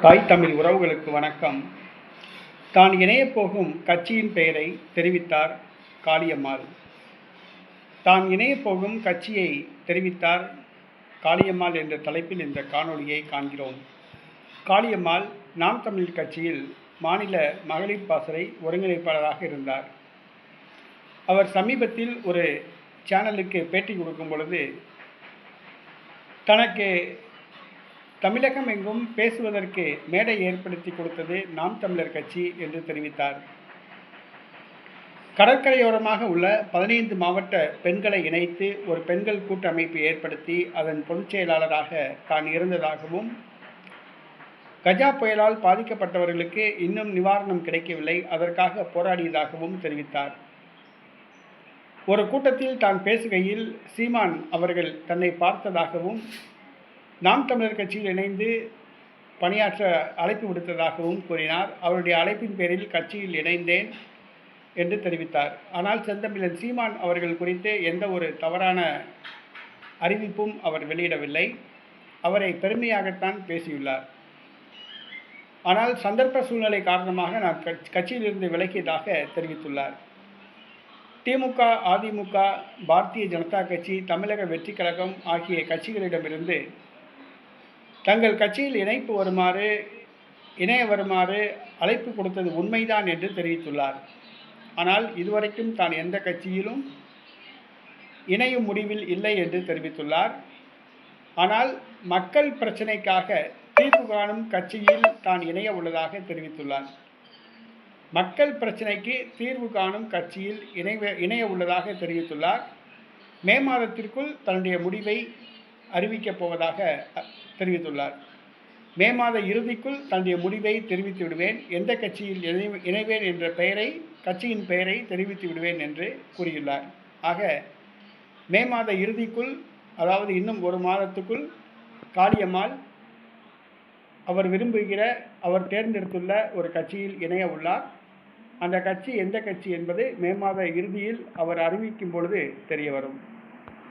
தாய் தமிழ் உறவுகளுக்கு வணக்கம். தான் இணையப் போகும் கட்சியின் பெயரை தெரிவித்தார் காளியம்மாள். தான் இணையப் போகும் கட்சியை தெரிவித்தார் காளியம்மாள் என்ற தலைப்பில் இந்த காணொளியை காண்கிறோம். காளியம்மாள் நாம் தமிழ் கட்சியில் மாநில மகளிர் பாசறை ஒருங்கிணைப்பாளராக இருந்தார். அவர் சமீபத்தில் ஒரு சேனலுக்கு பேட்டி கொடுக்கும் பொழுது தனக்கு தமிழகம் எங்கும் பேசுவதற்கு மேடை ஏற்படுத்தி கொடுத்தது நாம் தமிழர் கட்சி என்று தெரிவித்தார். கடற்கரையோரமாக உள்ள பதினைந்து மாவட்ட பெண்களை இணைத்து ஒரு பெண்கள் கூட்டமைப்பு ஏற்படுத்தி அதன் பொதுச் செயலாளராக தான் இருந்ததாகவும் கஜா புயலால் பாதிக்கப்பட்டவர்களுக்கு இன்னும் நிவாரணம் கிடைக்கவில்லை அதற்காக போராடியதாகவும் தெரிவித்தார். ஒரு கூட்டத்தில் தான் பேசுகையில் சீமான் அவர்கள் தன்னை பார்த்ததாகவும் நாம் தமிழர் கட்சியில் இணைந்து பணியாற்ற அழைப்பு விடுத்ததாகவும் கூறினார். அவருடைய அழைப்பின் பேரில் கட்சியில் இணைந்தேன் என்று தெரிவித்தார். ஆனால் செந்தமிழன் சீமான் அவர்கள் குறித்து எந்த ஒரு தவறான அறிவிப்பும் அவர் வெளியிடவில்லை. அவரை பெருமையாகத்தான் பேசியுள்ளார். ஆனால் சந்தர்ப்ப சூழ்நிலை காரணமாக நான் கட்சியிலிருந்து விலகியதாக தெரிவித்துள்ளார். திமுக அதிமுக பாரதிய ஜனதா கட்சி தமிழக வெற்றி கழகம் ஆகிய கட்சிகளிடமிருந்து தங்கள் கட்சியில் இணைப்பு வருமாறு இணைய வருமாறு அழைப்பு கொடுத்தது உண்மைதான் என்று தெரிவித்துள்ளார். ஆனால் இதுவரைக்கும் தான் எந்த கட்சியிலும் இணையும் முடிவில் இல்லை என்று தெரிவித்துள்ளார். ஆனால் மக்கள் பிரச்சினைக்காக தீர்வு காணும் கட்சியில் தான் இணைய உள்ளதாக தெரிவித்துள்ளார். மக்கள் பிரச்சினைக்கு தீர்வு காணும் கட்சியில் இணைவ இணைய உள்ளதாக தெரிவித்துள்ளார். மே மாதத்திற்குள் தன்னுடைய முடிவை அறிவிக்கப் போவதாக தெரிவித்துள்ளார். மே மாத இறுதிக்குள் தன்னுடைய முடிவை தெரிவித்து விடுவேன். எந்த கட்சியில் இணை இணைவேன் என்ற பெயரை கட்சியின் பெயரை தெரிவித்து விடுவேன் என்று கூறியுள்ளார். ஆக மே மாத இறுதிக்குள் அதாவது இன்னும் ஒரு மாதத்துக்குள் காளியம்மாள் அவர் விரும்புகிற அவர் தேர்ந்தெடுத்துள்ள ஒரு கட்சியில் இணைய உள்ளார். அந்த கட்சி எந்த கட்சி என்பது மே மாத இறுதியில் அவர் அறிவிக்கும் பொழுது தெரிய வரும்.